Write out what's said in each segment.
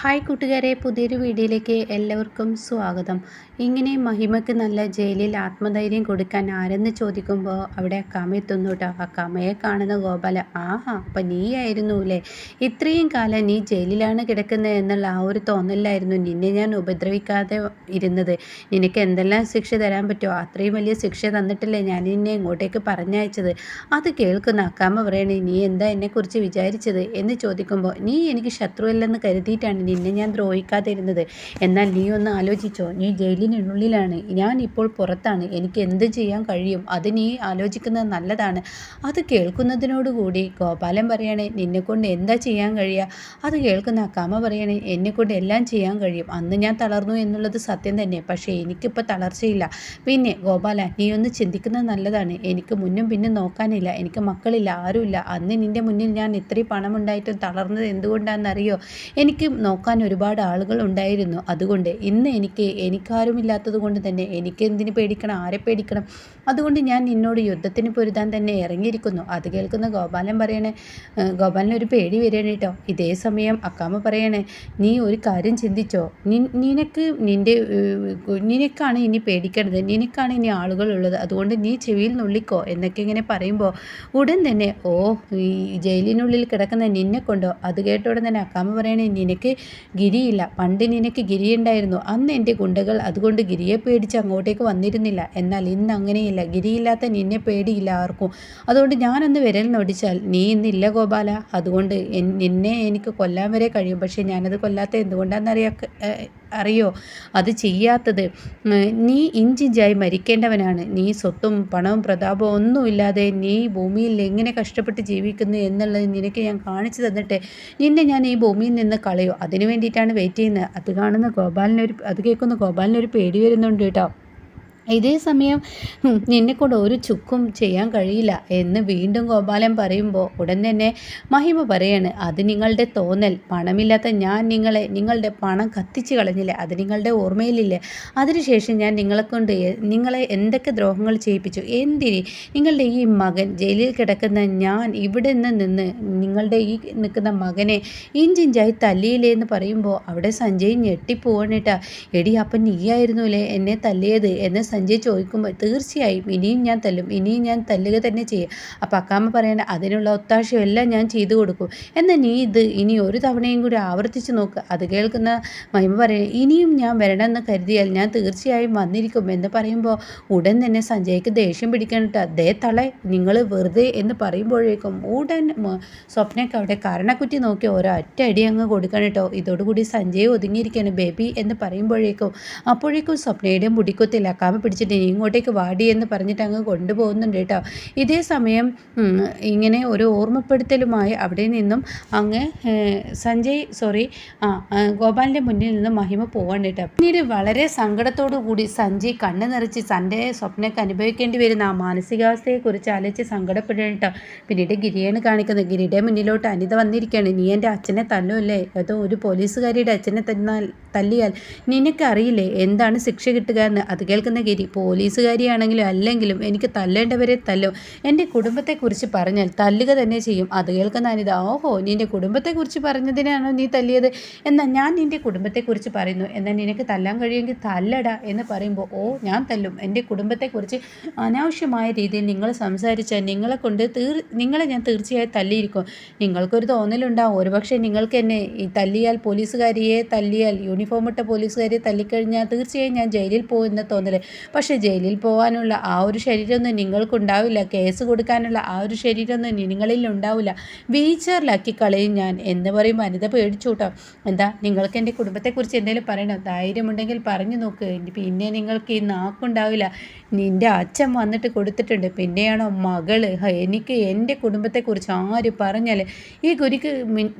Hi കൂട്ടുകാരെ പുതിയൊരു വീഡിയോയിലേക്ക് എല്ലാവർക്കും സ്വാഗതം. ഇങ്ങനെ മഹിമയ്ക്ക് നല്ല ജയിലിൽ ആത്മധൈര്യം കൊടുക്കാൻ ആരെന്ന് ചോദിക്കുമ്പോൾ അവിടെ അക്കാമ എത്തുന്നു കേട്ടോ അക്കാമയെ കാണുന്ന ഗോപാല ആഹാ അപ്പം നീയായിരുന്നു അല്ലേ ഇത്രയും കാലം നീ ജയിലിലാണ് കിടക്കുന്നത് എന്നുള്ള ആ ഒരു തോന്നലായിരുന്നു നിന്നെ ഞാൻ ഉപദ്രവിക്കാതെ ഇരുന്നത്. നിനക്ക് എന്തെല്ലാം ശിക്ഷ തരാൻ പറ്റുമോ അത്രയും വലിയ ശിക്ഷ തന്നിട്ടില്ലേ ഞാൻ നിന്നെ ഇങ്ങോട്ടേക്ക് പറഞ്ഞയച്ചത്? അത് കേൾക്കുന്ന അക്കാമ പറയണേ നീ എന്താ എന്നെക്കുറിച്ച് വിചാരിച്ചത്? എന്ന് ചോദിക്കുമ്പോൾ നീ എനിക്ക് ശത്രുവല്ലെന്ന് കരുതിയിട്ടാണ് നിന്നെ ഞാൻ ദ്രോഹിക്കാതിരുന്നത്. എന്നാൽ നീ ഒന്ന് ആലോചിച്ചോ. നീ ജയിലിനുള്ളിലാണ്. ഞാൻ ഇപ്പോൾ പുറത്താണ്. എനിക്ക് എന്ത് ചെയ്യാൻ കഴിയും? അത് നീ ആലോചിക്കുന്നത് നല്ലതാണ്. അത് കേൾക്കുന്നതിനോടുകൂടി ഗോപാലൻ പറയണേ നിന്നെക്കൊണ്ട് എന്താ ചെയ്യാൻ കഴിയുക? അത് കേൾക്കുന്ന അക്കാമ പറയണേ എന്നെക്കൊണ്ട് എല്ലാം ചെയ്യാൻ കഴിയും. അന്ന് ഞാൻ തളർന്നു എന്നുള്ളത് സത്യം തന്നെ. പക്ഷേ എനിക്കിപ്പോൾ തളർച്ചയില്ല. പിന്നെ ഗോപാല നീ ഒന്ന് ചിന്തിക്കുന്നത് നല്ലതാണ്. എനിക്ക് മുന്നും പിന്നും നോക്കാനില്ല. എനിക്ക് മക്കളില്ല ആരുമില്ല. അന്ന് നിന്റെ മുന്നിൽ ഞാൻ ഇത്രയും പണമുണ്ടായിട്ടും തളർന്നത് എന്തുകൊണ്ടാണെന്നറിയോ? എനിക്ക് നോക്കാൻ ഒരുപാട് ആളുകൾ ഉണ്ടായിരുന്നു. അതുകൊണ്ട് ഇന്ന് എനിക്ക് എനിക്കാരുമില്ലാത്തത് കൊണ്ട് തന്നെ എനിക്ക് എന്തിന് പേടിക്കണം ആരെ പേടിക്കണം? അതുകൊണ്ട് ഞാൻ നിന്നോട് യുദ്ധത്തിന് പൊരുതാൻ തന്നെ ഇറങ്ങിയിരിക്കുന്നു. അത് കേൾക്കുന്ന ഗോപാലൻ പറയണേ ഗോപാലൻ ഒരു പേടി വരികയാണ് കേട്ടോ ഇതേ സമയം അക്കാമ്മ പറയണേ നീ ഒരു കാര്യം ചിന്തിച്ചോ? നിനക്ക് നിന്റെ നിനക്കാണ് ഇനി പേടിക്കേണ്ടത്. നിനക്കാണ് ഇനി ആളുകൾ ഉള്ളത് അതുകൊണ്ട് നീ ചെവിയിൽ നുള്ളിക്കോ എന്നൊക്കെ ഇങ്ങനെ പറയുമ്പോൾ ഉടൻ തന്നെ ഓ ഈ ജയിലിനുള്ളിൽ കിടക്കുന്ന നിന്നെ കൊണ്ടോ? അത് കേട്ട ഉടൻ തന്നെ അക്കാമ്മ പറയണേ നിനക്ക് ഗിരിയില്ല. പണ്ട് നിനക്ക് ഗിരിയുണ്ടായിരുന്നു. അന്ന് എന്റെ ഗുണ്ടകൾ അതുകൊണ്ട് ഗിരിയെ പേടിച്ച് അങ്ങോട്ടേക്ക് വന്നിരുന്നില്ല. എന്നാൽ ഇന്ന് അങ്ങനെയില്ല. ഗിരിയില്ലാത്ത നിന്നെ പേടിയില്ല ആർക്കും. അതുകൊണ്ട് ഞാനൊന്ന് വിരൽ നൊടിച്ചാൽ നീ ഇന്നില്ല ഗോപാല. അതുകൊണ്ട് നിന്നെ എനിക്ക് കൊല്ലാൻ വരെ കഴിയും. പക്ഷേ ഞാനത് കൊല്ലാത്ത എന്തുകൊണ്ടാണെന്നറിയാ അറിയോ? അത് ചെയ്യാത്തത്. നീ ഇഞ്ചിഞ്ചായി മരിക്കേണ്ടവനാണ്. നീ സ്വത്തും പണവും പ്രതാപവും ഒന്നുമില്ലാതെ നീ ഭൂമിയിൽ എങ്ങനെ കഷ്ടപ്പെട്ട് ജീവിക്കുന്നു എന്നുള്ളത് നിനക്ക് ഞാൻ കാണിച്ചു തന്നിട്ട് നിന്നെ ഞാൻ ഈ ഭൂമിയിൽ നിന്ന് കളയോ. അതിനു വേണ്ടിയിട്ടാണ് വെയിറ്റ് ചെയ്യുന്നത്. അത് കാണുന്ന ഗോപാലിനൊരു അത് കേൾക്കുന്ന ഗോപാലിനൊരു പേടി വരുന്നുണ്ട് കേട്ടോ. ഇതേ സമയം നിന്നെക്കൊണ്ട് ഒരു ചുക്കും ചെയ്യാൻ കഴിയില്ല എന്ന് വീണ്ടും ഗോപാലൻ പറയുമ്പോൾ ഉടൻ തന്നെ മഹിമ പറയാണ് അത് നിങ്ങളുടെ തോന്നൽ. പണമില്ലാത്ത ഞാൻ നിങ്ങളെ നിങ്ങളുടെ പണം കത്തിച്ച് കളഞ്ഞില്ലേ? അത് നിങ്ങളുടെ ഓർമ്മയിലില്ലേ? അതിനുശേഷം ഞാൻ നിങ്ങളെ കൊണ്ട് നിങ്ങളെ എന്തൊക്കെ ദ്രോഹങ്ങൾ ചെയ്യിപ്പിച്ചു? എന്തിന്? നിങ്ങളുടെ ഈ മകൻ ജയിലിൽ കിടക്കുന്ന ഞാൻ ഇവിടെ നിന്ന് നിന്ന് നിങ്ങളുടെ ഈ നിൽക്കുന്ന മകനെ ഇഞ്ചിഞ്ചായി തല്ലിയില്ലേ എന്ന് പറയുമ്പോൾ അവിടെ സഞ്ജയ് ഞെട്ടിപ്പോവാണിട്ടാ എടി അപ്പം നീയായിരുന്നുല്ലേ എന്നെ തല്ലിയത്? എന്ന് സഞ്ജയ് ചോദിക്കുമ്പോൾ തീർച്ചയായും ഇനിയും ഞാൻ തല്ലും ഇനിയും ഞാൻ തല്ലുക തന്നെ ചെയ്യും. അപ്പം അക്കാമ്മ പറയണ അതിനുള്ള ഒത്താശയെല്ലാം ഞാൻ ചെയ്തു കൊടുക്കും. എന്നാൽ നീ ഇത് ഇനി ഒരു തവണയും കൂടി ആവർത്തിച്ച് നോക്ക്. അത് കേൾക്കുന്ന മഹിമ പറയുന്നത് ഇനിയും ഞാൻ വരണമെന്ന് കരുതിയാൽ ഞാൻ തീർച്ചയായും വന്നിരിക്കും. എന്ന് പറയുമ്പോൾ ഉടൻ തന്നെ സഞ്ജയ്ക്ക് ദേഷ്യം പിടിക്കാനിട്ട് അതേ തളെ നിങ്ങൾ വെറുതെ എന്ന് പറയുമ്പോഴേക്കും ഉടൻ സ്വപ്നയ്ക്ക് അവിടെ കാരണക്കുറ്റി നോക്കി ഓരോ അറ്റ അടി അങ്ങ് കൊടുക്കണം കേട്ടോ. ഇതോടുകൂടി സഞ്ജയ് ഒതുങ്ങിയിരിക്കുകയാണ് ബേബി എന്ന് പറയുമ്പോഴേക്കും അപ്പോഴേക്കും സ്വപ്നയുടെയും മുടിക്കൊത്തിൽ അക്കാമ പിടിച്ചിട്ട് ഇനി ഇങ്ങോട്ടേക്ക് വാടി എന്ന് പറഞ്ഞിട്ട് അങ്ങ് കൊണ്ടുപോകുന്നുണ്ട് കേട്ടോ. ഇതേ സമയം ഇങ്ങനെ ഒരു ഓർമ്മപ്പെടുത്തലുമായി അവിടെ നിന്നും അങ്ങ് സഞ്ജയ് സോറി ആ ഗോപാലിന്റെ മുന്നിൽ നിന്ന് മഹിമ പോവാണ് കേട്ടോ. പിന്നീട് വളരെ സങ്കടത്തോടു കൂടി സഞ്ജയ് കണ്ണു നിറച്ച് തന്റെ സ്വപ്നക്ക് അനുഭവിക്കേണ്ടി വരുന്ന ആ മാനസികാവസ്ഥയെക്കുറിച്ച് ആലോചിച്ച് സങ്കടപ്പെടുകയാണ് കേട്ടോ. പിന്നീട് ഗിരിയാണ് കാണിക്കുന്നത് ഗിരിയുടെ മുന്നിലോട്ട് അനിത വന്നിരിക്കുകയാണ്. നീ എന്റെ അച്ഛനെ തല്ലുമല്ലേ അതോ ഒരു പോലീസുകാരിയുടെ അച്ഛനെ തന്നാൽ തല്ലിയാൽ നിനക്കറിയില്ലേ? എന്താണ് ശിക്ഷ കിട്ടുക എന്ന്? അത് കേൾക്കുന്ന ഗിരി പോലീസുകാരിയാണെങ്കിലും അല്ലെങ്കിലും എനിക്ക് തല്ലേണ്ടവരെ തല്ലും. എന്റെ കുടുംബത്തെക്കുറിച്ച് പറഞ്ഞാൽ തല്ലുക തന്നെ ചെയ്യും. അത് കേൾക്കുന്ന അനിത ഓഹോ എന്റെ കുടുംബത്തെക്കുറിച്ച് പറഞ്ഞതിനാണോ നീ തല്ലിയത്? എന്നാൽ ഞാൻ നിന്റെ കുടുംബത്തെക്കുറിച്ച് പറയുന്നു. എന്നാൽ നിനക്ക് തല്ലാൻ കഴിയുമെങ്കിൽ തല്ലടാ എന്ന് പറയുമ്പോൾ ഓ ഞാൻ തല്ലും. എന്റെ കുടുംബത്തെക്കുറിച്ച് അനാവശ്യമായ രീതിയിൽ നിങ്ങൾ സംസാരിച്ചാൽ നിങ്ങളെ കൊണ്ട് തീർ നിങ്ങളെ ഞാൻ തീർച്ചയായും തല്ലിയിരിക്കും. നിങ്ങൾക്കൊരു തോന്നലുണ്ടാവും ഒരുപക്ഷെ നിങ്ങൾക്ക് എന്നെ തല്ലിയാൽ പോലീസുകാരിയെ തല്ലിയാൽ യൂണിഫോം ഇട്ട പോലീസുകാരിയെ തല്ലിക്കഴിഞ്ഞാൽ തീർച്ചയായും ഞാൻ ജയിലിൽ പോകുമെന്ന തോന്നൽ പക്ഷേ ജയിലിൽ പോകാനുള്ള ആ ഒരു ശരീരമൊന്നും നിങ്ങൾക്കുണ്ടാവില്ല. കേസ് കൊടുക്കാനുള്ള ആ ഒരു ശരീരമൊന്നും നിങ്ങളിൽ ഉണ്ടാവില്ല. വീച്ചറിലാക്കി കളയും ഞാൻ എന്ന് പറയും വനിത പേടിച്ചു കേട്ടോ എന്താ നിങ്ങൾക്ക് എന്റെ കുടുംബത്തെക്കുറിച്ച് എന്തെങ്കിലും പറയണം? ധൈര്യമുണ്ടെങ്കിൽ പറഞ്ഞു നോക്ക്. പിന്നെ നിങ്ങൾക്ക് ഈ നാക്കുണ്ടാവില്ല. നിന്റെ അച്ഛൻ വന്നിട്ട് കൊടുത്തിട്ടുണ്ട്. പിന്നെയാണോ മകൾ? എനിക്ക് എന്റെ കുടുംബത്തെക്കുറിച്ച് ആര് പറഞ്ഞാൽ ഈ ഗുരിക്ക്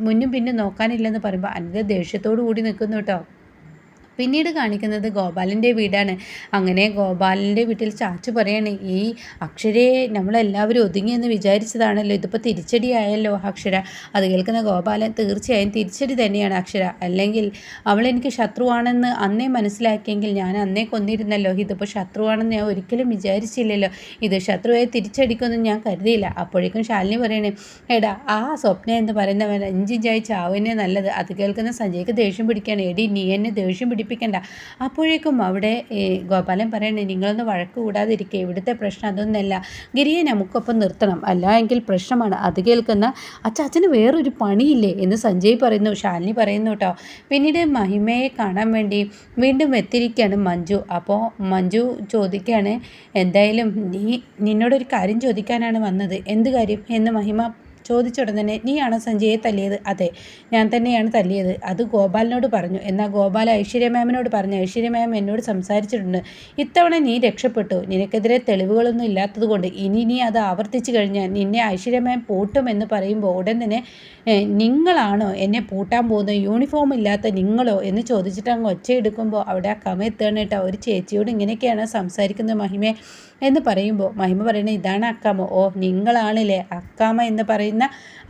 മുന്നും പിന്നും നോക്കാനില്ലെന്ന് പറയുമ്പോൾ അനിത ദേഷ്യത്തോടു കൂടി നിൽക്കുന്നു കേട്ടോ. പിന്നീട് കാണിക്കുന്നത് ഗോപാലിന്റെ വീടാണ്. അങ്ങനെ ഗോപാലിന്റെ വീട്ടിൽ ചാച്ചു പറയാണ് ഈ അക്ഷരയെ നമ്മളെല്ലാവരും ഒതുങ്ങിയെന്ന് വിചാരിച്ചതാണല്ലോ ഇതിപ്പോൾ തിരിച്ചടിയായല്ലോ അക്ഷര. അത് കേൾക്കുന്ന ഗോപാലൻ തീർച്ചയായും തിരിച്ചടി തന്നെയാണ് അക്ഷര. അല്ലെങ്കിൽ അവൾ എനിക്ക് ശത്രുവാണെന്ന് അന്നേ മനസ്സിലാക്കിയെങ്കിൽ ഞാൻ അന്നേ കൊന്നിരുന്നല്ലോ ഇതിപ്പോൾ ശത്രുവാണെന്ന് ഞാൻ ഒരിക്കലും വിചാരിച്ചില്ലല്ലോ ഇത് ശത്രുവായി തിരിച്ചടിക്കുമെന്ന് ഞാൻ കരുതിയില്ല. അപ്പോഴേക്കും ശാലിനി പറയണേ എടാ ആ സ്വപ്ന എന്ന് പറയുന്നവൻ അഞ്ചിഞ്ചായി ചാവിനെ നല്ലത്. അത് കേൾക്കുന്ന സഞ്ജയ്ക്ക് ദേഷ്യം പിടിക്കുകയാണ് എടി നീ എന്നെ ദേഷ്യം പിടി പേടിപ്പിക്കണ്ട അപ്പോഴേക്കും അവിടെ ഗോപാലൻ പറയണേ നിങ്ങളൊന്ന് വഴക്ക് കൂടാതിരിക്കുക ഇവിടുത്തെ പ്രശ്നം അതൊന്നല്ല. ഗിരിയെ നമുക്കൊപ്പം നിർത്തണം. അല്ല എങ്കിൽ പ്രശ്നമാണ്. അത് കേൾക്കുന്ന അച്ചാച്ചന് വേറൊരു പണിയില്ലേ? എന്ന് സഞ്ജയ് പറയുന്നു. ശാലിനി പറയുന്നു കേട്ടോ പിന്നീട് മഹിമയെ കാണാൻ വേണ്ടി വീണ്ടും എത്തിരിക്കുകയാണ് മഞ്ജു. അപ്പോൾ മഞ്ജു ചോദിക്കുകയാണ് എന്തായാലും നീ നിന്നോടൊരു കാര്യം ചോദിക്കാനാണ് വന്നത്. എന്ത് കാര്യം? എന്ന് മഹിമ ചോദിച്ചുടനെ നീയാണോ സഞ്ജയെ തല്ലിയത്? അതെ ഞാൻ തന്നെയാണ് തല്ലിയത്. അത് ഗോപാലിനോട് പറഞ്ഞു. എന്നാൽ ഗോപാൽ ഐശ്വര്യ മാമിനോട് പറഞ്ഞു. ഐശ്വര്യ മാം എന്നോട് സംസാരിച്ചിട്ടുണ്ട്. ഇത്തവണ നീ രക്ഷപ്പെട്ടു. നിനക്കെതിരെ തെളിവുകളൊന്നും ഇല്ലാത്തതുകൊണ്ട് ഇനി നീ അത് ആവർത്തിച്ചു കഴിഞ്ഞാൽ നിന്നെ ഐശ്വര്യ മാം പൂട്ടുമെന്ന് പറയുമ്പോൾ ഉടൻ തന്നെ നിങ്ങളാണോ എന്നെ പൂട്ടാൻ പോകുന്നത്? യൂണിഫോം ഇല്ലാത്ത നിങ്ങളോ? എന്ന് ചോദിച്ചിട്ട് അങ്ങ് ഒച്ചയെടുക്കുമ്പോൾ അവിടെ ആ കേട്ടോ. ഒരു ചേച്ചിയോട് ഇങ്ങനെയൊക്കെയാണ് സംസാരിക്കുന്നത് മഹിമേ എന്ന് പറയുമ്പോൾ മഹിമ പറയുന്നത് ഇതാണ് അക്കാമ. ഓ നിങ്ങളാണില്ലേ അക്കാമ എന്ന് പറയുന്ന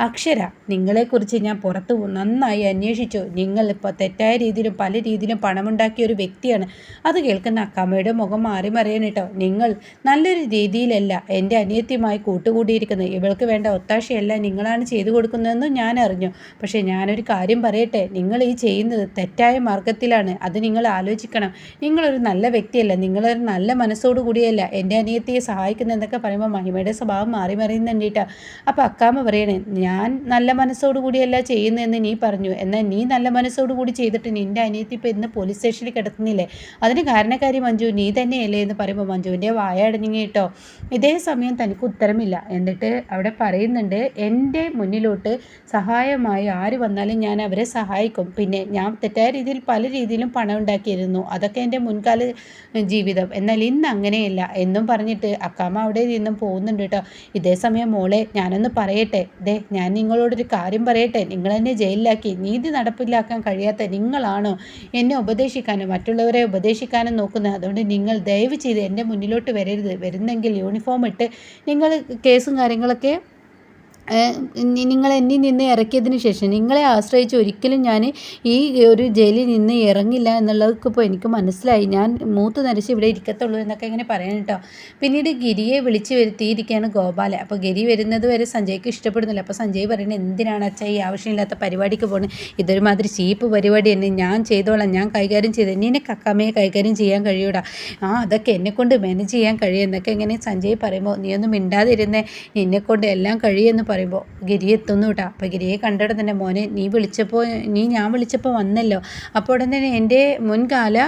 അക്ഷര. നിങ്ങളെക്കുറിച്ച് ഞാൻ പുറത്ത് നന്നായി അന്വേഷിച്ചു. നിങ്ങൾ ഇപ്പോൾ തെറ്റായ രീതിയിലും പല രീതിയിലും പണമുണ്ടാക്കിയ ഒരു വ്യക്തിയാണ്. അത് കേൾക്കുന്ന അക്കാമയുടെ മുഖം മാറി മറിയാൻ കേട്ടോ നിങ്ങൾ നല്ലൊരു രീതിയിലല്ല എന്റെ അനിയത്യമായി കൂട്ടുകൂടിയിരിക്കുന്നത്. ഇവൾക്ക് വേണ്ട ഒത്താശയല്ല നിങ്ങളാണ് ചെയ്തു കൊടുക്കുന്നതെന്നും ഞാൻ അറിഞ്ഞു. പക്ഷേ ഞാനൊരു കാര്യം പറയട്ടെ. നിങ്ങൾ ഈ ചെയ്യുന്നത് തെറ്റായ മാർഗത്തിലാണ്. അത് നിങ്ങൾ ആലോചിക്കണം. നിങ്ങളൊരു നല്ല വ്യക്തിയല്ല. നിങ്ങളൊരു നല്ല മനസ്സോടു കൂടിയല്ല എന്റെ അനിയത്തിയെ സഹായിക്കുന്നതെന്നൊക്കെ പറയുമ്പോൾ മഹിമയുടെ സ്വഭാവം മാറി മറിയുന്നുണ്ടീട്ടാ അപ്പോൾ അക്കാമ്മ പറയണേ ഞാൻ നല്ല മനസ്സോടു കൂടിയല്ല ചെയ്യുന്നതെന്ന് നീ പറഞ്ഞു. എന്നാൽ നീ നല്ല മനസ്സോടു കൂടി ചെയ്തിട്ട് നിന്റെ അനിയത്തി ഇപ്പോൾ ഇന്ന് പോലീസ് സ്റ്റേഷനിൽ കിടക്കുന്നില്ലേ? അതിന് കാരണക്കാരി മഞ്ജു നീ തന്നെയല്ലേ? എന്ന് പറയുമ്പോൾ മഞ്ജുവിന്റെ വായ അടഞ്ഞു കേട്ടോ. ഇതേ സമയം തനിക്ക് ഉത്തരമില്ല. എന്നിട്ട് അവിടെ പറയുന്നുണ്ട് എന്റെ മുന്നിലോട്ട് സഹായമായി ആര് വന്നാലും ഞാൻ അവരെ സഹായിക്കും. പിന്നെ ഞാൻ തെറ്റായ രീതിയിൽ പല രീതിയിലും പണം ഉണ്ടാക്കിയിരുന്നു. അതൊക്കെ എന്റെ മുൻകാല ജീവിതം. എന്നാൽ ഇന്ന് അങ്ങനെയല്ല എന്നും പറഞ്ഞിട്ട് അക്കാമ്മ അവിടെ നിന്നും പോകുന്നുണ്ട് കേട്ടോ. ഇതേ സമയം മോളെ ഞാനൊന്ന് പറയട്ടെ. ദേ ഞാൻ നിങ്ങളോടൊരു കാര്യം പറയട്ടെ. നിങ്ങൾ എന്നെ ജയിലിലാക്കി. നീതി നടപ്പിലാക്കാൻ കഴിയാത്ത നിങ്ങളാണോ എന്നെ ഉപദേശിക്കാനും മറ്റുള്ളവരെ ഉപദേശിക്കാനും നോക്കുന്നത്? അതുകൊണ്ട് നിങ്ങൾ ദയവ് ചെയ്ത് എന്റെ മുന്നിലോട്ട് വരരുത്. വരുന്നെങ്കിൽ യൂണിഫോം ഇട്ട് നിങ്ങൾ കേസും കാര്യങ്ങളൊക്കെ നിങ്ങൾ എന്നിൽ നിന്ന് ഇറക്കിയതിന് ശേഷം നിങ്ങളെ ആശ്രയിച്ച് ഒരിക്കലും ഞാൻ ഈ ഒരു ജയിലിൽ നിന്ന് ഇറങ്ങില്ല എന്നുള്ളതൊക്കെ ഇപ്പോൾ എനിക്ക് മനസ്സിലായി. ഞാൻ മൂത്ത് നരച്ച് ഇവിടെ ഇരിക്കത്തുള്ളൂ എന്നൊക്കെ ഇങ്ങനെ പറയാൻ കേട്ടോ. പിന്നീട് ഗിരിയെ വിളിച്ച് വരുത്തിയിരിക്കുകയാണ് ഗോപാല. അപ്പോൾ ഗിരി വരുന്നത് വരെ സഞ്ജയ്ക്ക് ഇഷ്ടപ്പെടുന്നില്ല. അപ്പോൾ സഞ്ജയ് പറയുന്നത് എന്തിനാണ് അച്ഛ ഈ ആവശ്യമില്ലാത്ത പരിപാടിക്ക് പോകുന്നത് ഇതൊരുമാതിരി ചീപ്പ് പരിപാടി തന്നെ ഞാൻ ചെയ്തോളാം. ഞാൻ കൈകാര്യം ചെയ്ത്. എന്നെ കക്കാമയെ കൈകാര്യം ചെയ്യാൻ കഴിയൂടാ. ആ അതൊക്കെ എന്നെക്കൊണ്ട് മാനേജ് ചെയ്യാൻ കഴിയും എന്നൊക്കെ ഇങ്ങനെ സഞ്ജയ് പറയുമ്പോൾ നീ ഒന്നും മിണ്ടാതിരുന്നേ. നിന്നെക്കൊണ്ട് എല്ലാം കഴിയുമെന്ന് പറയുമ്പോൾ ഗിരി എത്തുന്നു കേട്ടോ അപ്പോൾ ഗിരിയെ കണ്ടിടത്ത് തന്നെ മോനെ നീ വിളിച്ചപ്പോൾ നീ ഞാൻ വിളിച്ചപ്പോൾ വന്നല്ലോ. അപ്പോൾ ഉടൻ തന്നെ എന്റെ മുൻകാല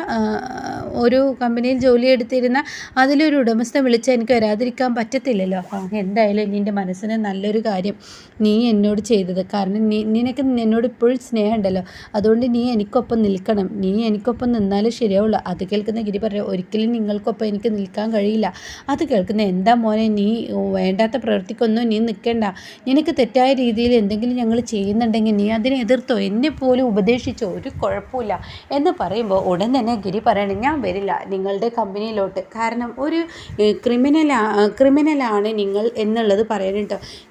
ഒരു കമ്പനിയിൽ ജോലി എടുത്തിരുന്ന അതിലൊരു ഉടമസ്ഥ വിളിച്ചാൽ എനിക്ക് വരാതിരിക്കാൻ പറ്റത്തില്ലല്ലോ. എന്തായാലും നിന്റെ മനസ്സിന് നല്ലൊരു കാര്യം നീ എന്നോട് ചെയ്തത്. കാരണം നീ നിനക്ക് എന്നോട് ഇപ്പോഴും സ്നേഹമുണ്ടല്ലോ. അതുകൊണ്ട് നീ എനിക്കൊപ്പം നിൽക്കണം. നീ എനിക്കൊപ്പം നിന്നാലേ ശരിയാവുള്ളൂ. അത് കേൾക്കുന്ന ഗിരി പറയാം ഒരിക്കലും നിങ്ങൾക്കൊപ്പം എനിക്ക് നിൽക്കാൻ കഴിയില്ല. അത് കേൾക്കുന്ന എന്താ മോനെ നീ വേണ്ടാത്ത പ്രവൃത്തിക്കൊന്നും നീ നിൽക്കണ്ട. നിനക്ക് തെറ്റായ രീതിയിൽ എന്തെങ്കിലും ഞങ്ങൾ ചെയ്യുന്നുണ്ടെങ്കിൽ നീ അതിനെ എതിർത്തോ? എന്നെ പോലും ഉപദേശിച്ചോ? ഒരു കുഴപ്പമില്ല എന്ന് പറയുമ്പോൾ ഉടൻ തന്നെ ഗിരി പറയണേ ഞാൻ വരില്ല നിങ്ങളുടെ കമ്പനിയിലോട്ട്. കാരണം ഒരു ക്രിമിനലാ ക്രിമിനലാണ് നിങ്ങൾ എന്നുള്ളത് പറയണം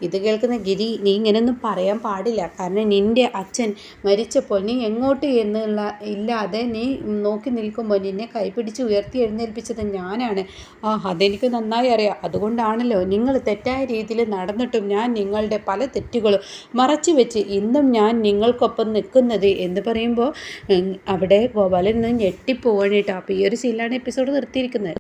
ഇത് കേൾക്കുന്ന ഗിരി നീ ഇങ്ങനെയൊന്നും പറയാൻ പാടില്ല. കാരണം നിന്റെ അച്ഛൻ മരിച്ചപ്പോൾ നീ എങ്ങോട്ട് എന്നുള്ള ഇല്ലാതെ നീ നോക്കി നിൽക്കുമ്പോൾ നിന്നെ കൈപിടിച്ച് ഉയർത്തി എഴുന്നേൽപ്പിച്ചത് ഞാനാണ്. ആ അതെനിക്ക് നന്നായി അറിയാം. അതുകൊണ്ടാണല്ലോ നിങ്ങൾ തെറ്റായ രീതിയിൽ നടന്നിട്ടും ഞാൻ നിങ്ങളുടെ പല തെറ്റുകളും മറച്ചു വെച്ച് ഇന്നും ഞാൻ നിങ്ങൾക്കൊപ്പം നിൽക്കുന്നത് എന്ന് പറയുമ്പോൾ അവിടെ ഗോപാലൻ നിന്ന് ഞെട്ടിപ്പോവാണ് കേട്ടോ. അപ്പോൾ ഈ ഒരു സീനിലാണ് എപ്പിസോഡ് നിർത്തിയിരിക്കുന്നത്.